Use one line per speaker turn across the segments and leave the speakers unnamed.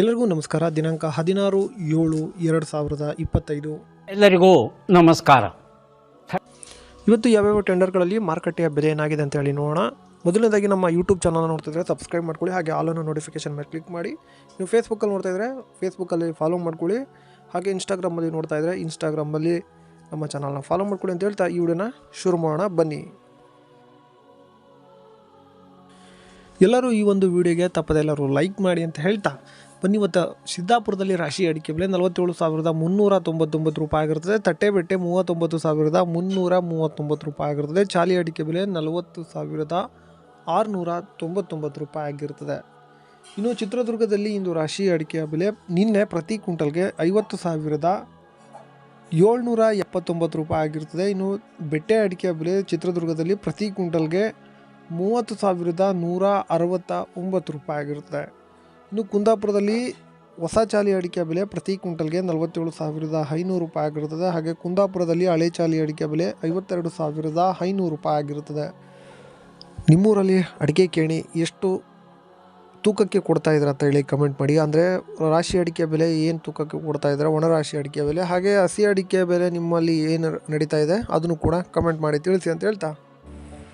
ಎಲ್ಲರಿಗೂ ನಮಸ್ಕಾರ. ದಿನಾಂಕ ಹದಿನಾರು ಏಳು ಎರಡು ಸಾವಿರದ ಇಪ್ಪತ್ತೈದು.
ಎಲ್ಲರಿಗೂ ನಮಸ್ಕಾರ.
ಇವತ್ತು ಯಾವ್ಯಾವ ಟೆಂಡರ್ಗಳಲ್ಲಿ ಮಾರುಕಟ್ಟೆಯ ಬೆಲೆ ಏನಾಗಿದೆ ಅಂತ ಹೇಳಿ ನೋಡೋಣ. ಮೊದಲನೇದಾಗಿ ನಮ್ಮ ಯೂಟ್ಯೂಬ್ ಚಾನಲ್ ನೋಡ್ತಿದ್ರೆ ಸಬ್ಸ್ಕ್ರೈಬ್ ಮಾಡ್ಕೊಳ್ಳಿ ಹಾಗೆ ಆಲನ್ನು ನೋಟಿಫಿಕೇಶನ್ ಮೇಲೆ ಕ್ಲಿಕ್ ಮಾಡಿ. ನೀವು ಫೇಸ್ಬುಕ್ಕಲ್ಲಿ ನೋಡ್ತಾ ಇದ್ರೆ ಫೇಸ್ಬುಕ್ಕಲ್ಲಿ ಫಾಲೋ ಮಾಡ್ಕೊಳ್ಳಿ ಹಾಗೆ ಇನ್ಸ್ಟಾಗ್ರಾಮಲ್ಲಿ ನೋಡ್ತಾ ಇದ್ರೆ ಇನ್ಸ್ಟಾಗ್ರಾಮಲ್ಲಿ ನಮ್ಮ ಚಾನಲ್ನ ಫಾಲೋ ಮಾಡ್ಕೊಳ್ಳಿ ಅಂತ ಹೇಳ್ತಾ ಈ ವಿಡಿಯೋನ ಶುರು ಮಾಡೋಣ. ಬನ್ನಿ. ಎಲ್ಲರೂ ಈ ಒಂದು ವಿಡಿಯೋಗೆ ತಪ್ಪದೆ ಎಲ್ಲರೂ ಲೈಕ್ ಮಾಡಿ ಅಂತ ಹೇಳ್ತಾ. ಬನ್ನಿ, ಇವತ್ತು ಸಿದ್ದಾಪುರದಲ್ಲಿ ರಾಶಿ ಅಡಿಕೆ ಬೆಲೆ ನಲವತ್ತೇಳು ಸಾವಿರದ ಮುನ್ನೂರ ತೊಂಬತ್ತೊಂಬತ್ತು ರೂಪಾಯಿ ಆಗಿರ್ತದೆ. ತಟ್ಟೆಬೆಟ್ಟೆ ಮೂವತ್ತೊಂಬತ್ತು ಸಾವಿರದ ಮುನ್ನೂರ ಮೂವತ್ತೊಂಬತ್ತು ರೂಪಾಯಿ ಆಗಿರ್ತದೆ. ಚಾಲಿ ಅಡಿಕೆ ಬೆಲೆ ನಲವತ್ತು ಸಾವಿರದ ಆರುನೂರ ತೊಂಬತ್ತೊಂಬತ್ತು ರೂಪಾಯಿ ಆಗಿರ್ತದೆ. ಇನ್ನು ಚಿತ್ರದುರ್ಗದಲ್ಲಿ ಇಂದು ರಾಶಿ ಅಡಿಕೆಯ ಬೆಲೆ ನಿನ್ನೆ ಪ್ರತಿ ಕ್ವಿಂಟಲ್ಗೆ ಐವತ್ತು ಸಾವಿರದ ಏಳ್ನೂರ ಎಪ್ಪತ್ತೊಂಬತ್ತು ರೂಪಾಯಿ ಆಗಿರ್ತದೆ. ಇನ್ನು ಬೆಟ್ಟೆ ಅಡಿಕೆಯ ಬೆಲೆ ಚಿತ್ರದುರ್ಗದಲ್ಲಿ ಪ್ರತಿ ಕ್ವಿಂಟಲ್ಗೆ ಮೂವತ್ತು ಸಾವಿರದ ನೂರ ಅರವತ್ತ ಒಂಬತ್ತು ರೂಪಾಯಿ ಆಗಿರುತ್ತೆ ಇನ್ನು ಕುಂದಾಪುರದಲ್ಲಿ ಹೊಸ ಚಾಲಿ ಅಡಿಕೆ ಬೆಲೆ ಪ್ರತಿ ಕ್ವಿಂಟಲ್ಗೆ ನಲವತ್ತೇಳು ಸಾವಿರದ ಐನೂರು ರೂಪಾಯಿ ಆಗಿರುತ್ತದೆ. ಹಾಗೆ ಕುಂದಾಪುರದಲ್ಲಿ ಹಳೆ ಚಾಲಿ ಅಡಿಕೆ ಬೆಲೆ ಐವತ್ತೆರಡು ಸಾವಿರದ ಐನೂರು ರೂಪಾಯಿ ಆಗಿರುತ್ತದೆ. ನಿಮ್ಮೂರಲ್ಲಿ ಅಡಿಕೆ ಕೇಣಿ ಎಷ್ಟು ತೂಕಕ್ಕೆ ಕೊಡ್ತಾ ಇದ್ದಾರೆ ಅಂತ ಹೇಳಿ ಕಮೆಂಟ್ ಮಾಡಿ. ಅಂದರೆ ರಾಶಿ ಅಡಿಕೆ ಬೆಲೆ ಏನು ತೂಕಕ್ಕೆ ಕೊಡ್ತಾ ಇದ್ದಾರೆ? ಒಣ ರಾಶಿ ಅಡಿಕೆ ಬೆಲೆ. ಹಾಗೆ ಹಸಿ ಅಡಿಕೆ ಬೆಲೆ ನಿಮ್ಮಲ್ಲಿ ಏನು ನಡೀತಾ ಇದೆ? ಅದನ್ನು ಕೂಡ ಕಮೆಂಟ್ ಮಾಡಿ ತಿಳಿಸಿ ಅಂತ ಹೇಳ್ತಾ.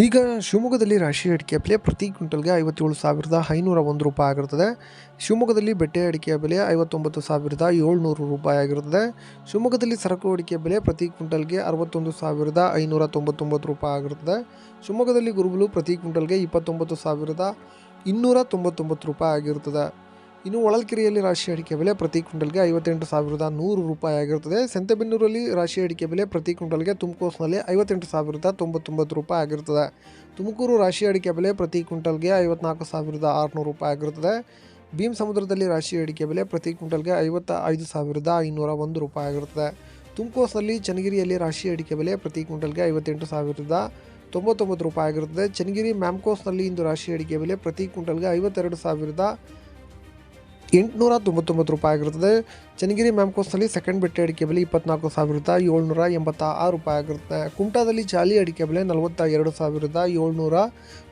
ಈಗ ಶಿವಮೊಗ್ಗದಲ್ಲಿ ರಾಶಿ ಅಡಿಕೆ ಬೆಲೆ ಪ್ರತಿ ಕ್ವಿಂಟಲ್ಗೆ ಐವತ್ತೇಳು ಸಾವಿರದ ಐನೂರ ಒಂದು ರೂಪಾಯಿ ಆಗಿರುತ್ತದೆ. ಶಿವಮೊಗ್ಗದಲ್ಲಿ ಬೆಟ್ಟೆ ಅಡಿಕೆಯ ಬೆಲೆ ಐವತ್ತೊಂಬತ್ತು ಸಾವಿರದ ಏಳ್ನೂರು ರೂಪಾಯಿ ಆಗಿರುತ್ತದೆ. ಶಿವಮೊಗ್ಗದಲ್ಲಿ ಸರಕು ಅಡಿಕೆ ಬೆಲೆ ಪ್ರತಿ ಕ್ವಿಂಟಲ್ಗೆ ಅರವತ್ತೊಂದು ಸಾವಿರದ ಐನೂರ ತೊಂಬತ್ತೊಂಬತ್ತು ರೂಪಾಯಿ ಆಗಿರುತ್ತದೆ. ಶಿವಮೊಗ್ಗದಲ್ಲಿ ಗುರುಬಲು ಪ್ರತಿ ಕ್ವಿಂಟಲ್ಗೆ ಇಪ್ಪತ್ತೊಂಬತ್ತು ಸಾವಿರದ ಇನ್ನೂರ ತೊಂಬತ್ತೊಂಬತ್ತು ರೂಪಾಯಿ ಆಗಿರುತ್ತದೆ. ಇನ್ನು ಹೊಳಲ್ಕೆರೆಯಲ್ಲಿ ರಾಶಿ ಅಡಿಕೆ ಬೆಲೆ ಪ್ರತಿ ಕ್ವಿಂಟಲ್ಗೆ ಐವತ್ತೆಂಟು ಸಾವಿರದ ನೂರು ರೂಪಾಯಿ ಆಗಿರುತ್ತದೆ. ಸಂತೆಬೆನ್ನೂರಲ್ಲಿ ರಾಶಿ ಅಡಿಕೆ ಬೆಲೆ ಪ್ರತಿ ಕ್ವಿಂಟಲ್ಗೆ ತುಮಕೋಸ್ನಲ್ಲಿ ಐವತ್ತೆಂಟು ಸಾವಿರದ ತೊಂಬತ್ತೊಂಬತ್ತು ರೂಪಾಯಿ ಆಗಿರುತ್ತದೆ. ತುಮಕೂರು ರಾಶಿ ಅಡಿಕೆ ಬೆಲೆ ಪ್ರತಿ ಕ್ವಿಂಟಲ್ಗೆ ಐವತ್ನಾಲ್ಕು ಸಾವಿರದ ಆರುನೂರು ರೂಪಾಯಿ ಆಗಿರುತ್ತದೆ. ಭೀಮ್ ಸಮುದ್ರದಲ್ಲಿ ರಾಶಿ ಅಡಿಕೆ ಬೆಲೆ ಪ್ರತಿ ಕ್ವಿಂಟಲ್ಗೆ ಐವತ್ತ ಐದು ಸಾವಿರದ ಐನೂರ ಒಂದು ರೂಪಾಯಿ ಆಗಿರುತ್ತದೆ. ತುಮಕೋಸ್ನಲ್ಲಿ ಚನ್ನಗಿರಿಯಲ್ಲಿ ರಾಶಿ ಅಡಿಕೆ ಬೆಲೆ ಪ್ರತಿ ಕ್ವಿಂಟಲ್ಗೆ ಐವತ್ತೆಂಟು ಸಾವಿರದ ತೊಂಬತ್ತೊಂಬತ್ತು ರೂಪಾಯಿ ಆಗಿರುತ್ತದೆ. ಚನ್ನಗಿರಿ ಮ್ಯಾಮ್ಕೋಸ್ನಲ್ಲಿ ಇಂದು ರಾಶಿ ಅಡಿಕೆ ಬೆಲೆ ಪ್ರತಿ ಕ್ವಿಂಟಲ್ಗೆ ಐವತ್ತೆರಡು ಸಾವಿರದ ಎಂಟುನೂರ ತೊಂಬತ್ತೊಂಬತ್ತು ರೂಪಾಯಿ ಆಗಿರುತ್ತದೆ. ಚನ್ನಗಿರಿ ಮ್ಯಾಮ್ಕೋಸ್ನಲ್ಲಿ ಸೆಕೆಂಡ್ ಬೆಟ್ಟೆ ಅಡಿಕೆ ಬೆಲೆ ಇಪ್ಪತ್ನಾಲ್ಕು ಸಾವಿರದ ಏಳ್ನೂರ ಎಂಬತ್ತ ಆರು ರೂಪಾಯಿ ಆಗಿರುತ್ತೆ. ಕುಮಟಾದಲ್ಲಿ ಚಾಲಿ ಅಡಿಕೆ ಬೆಲೆ ನಲವತ್ತ ಎರಡು ಸಾವಿರದ ಏಳ್ನೂರ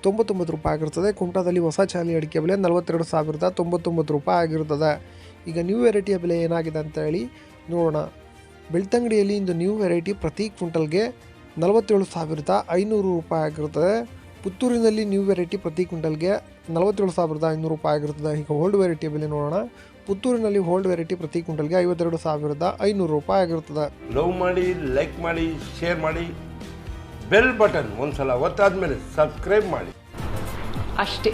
ತೊಂಬತ್ತೊಂಬತ್ತು ರೂಪಾಯಿ ಆಗಿರುತ್ತದೆ. ಕುಮಟಾದಲ್ಲಿ ಹೊಸ ಚಾಲಿ ಅಡಿಕೆ ಬೆಲೆ ನಲವತ್ತೆರಡು ಸಾವಿರದ ತೊಂಬತ್ತೊಂಬತ್ತು ರೂಪಾಯಿ ಆಗಿರುತ್ತದೆ. ಈಗ ನ್ಯೂ ವೆರೈಟಿಯ ಬೆಲೆ ಏನಾಗಿದೆ ಅಂತ ಹೇಳಿ ನೋಡೋಣ. ಬೆಳ್ತಂಗಡಿಯಲ್ಲಿ ಇಂದು ನ್ಯೂ ವೆರೈಟಿ ಪ್ರತಿ ಕ್ವಿಂಟಲ್ಗೆ ನಲವತ್ತೇಳು ಸಾವಿರದ ಐನೂರು ರೂಪಾಯಿ ಆಗಿರುತ್ತದೆ. ಪುತ್ತೂರಿನಲ್ಲಿ ನ್ಯೂ ವೆರೈಟಿ ಪ್ರತಿ ಕ್ವಿಂಟಲ್ಗೆ ನಲವತ್ತೇಳು ಸಾವಿರದ ಐನೂರು ರೂಪಾಯಿ ಆಗಿರುತ್ತದೆ. ಈಗ ಓಲ್ಡ್ ವೆರೈಟಿ ಬೆಲೆ ನೋಡೋಣ. ಪುತ್ತೂರಿನಲ್ಲಿ ಓಲ್ಡ್ ವೆರೈಟಿ ಪ್ರತಿ ಕ್ವಿಂಟಲ್ಗೆ ಐವತ್ತೆರಡು ಸಾವಿರದ ಐನೂರು ರೂಪಾಯಿ ಆಗಿರುತ್ತದೆ.
ಲವ್ ಮಾಡಿ ಲೈಕ್ ಮಾಡಿ ಶೇರ್ ಮಾಡಿ ಬೆಲ್ ಬಟನ್ ಒಂದ್ಸಲ ಒತ್ತಾದ್ಮೇಲೆ ಸಬ್ಸ್ಕ್ರೈಬ್ ಮಾಡಿ.
ಅಷ್ಟೇ.